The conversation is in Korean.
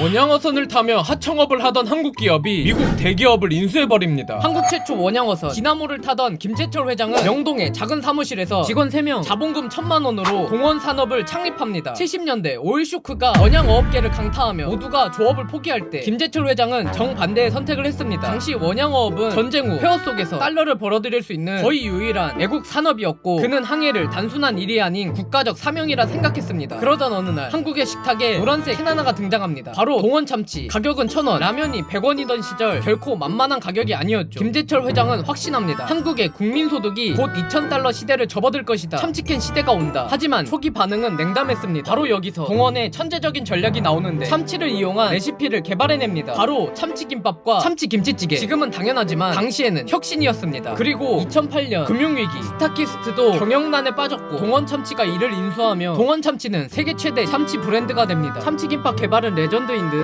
원양어선을 타며 하청업을 하던 한국 기업이 미국 대기업을 인수해버립니다. 한국 최초 원양어선 기나모를 타던 김재철 회장은 영동의 작은 사무실에서 직원 3명 자본금 1천만 원으로 동원 산업을 창립합니다. 70년대 오일 쇼크가 원양어업계를 강타하며 모두가 조업을 포기할 때 김재철 회장은 정반대의 선택을 했습니다. 당시 원양어업은 전쟁 후 폐허 속에서 달러를 벌어들일 수 있는 거의 유일한 애국 산업이었고 그는 항해를 단순한 일이 아닌 국가적 사명이라 생각했습니다. 그러던 어느 날 한국의 식탁에 노란색 캔 하나가 등장합니다. 바로 동원 참치. 가격은 천 원, 라면이 100원이던 시절 결코 만만한 가격이 아니었죠. 김재 철 회장은 확신합니다. 한국의 국민 소득이 곧 2,000달러 시대를 접어들 것이다. 참치캔 시대가 온다. 하지만 초기 반응은 냉담했습니다. 바로 여기서 동원의 천재적인 전략이 나오는데 참치를 이용한 레시피를 개발해냅니다. 바로 참치김밥과 참치김치찌개. 지금은 당연하지만 당시에는 혁신이었습니다. 그리고 2008년 금융위기 스타키스트도 경영난에 빠졌고 동원 참치가 이를 인수하며 동원 참치는 세계 최대 참치 브랜드가 됩니다. 참치김밥 개발은 레전드인 듯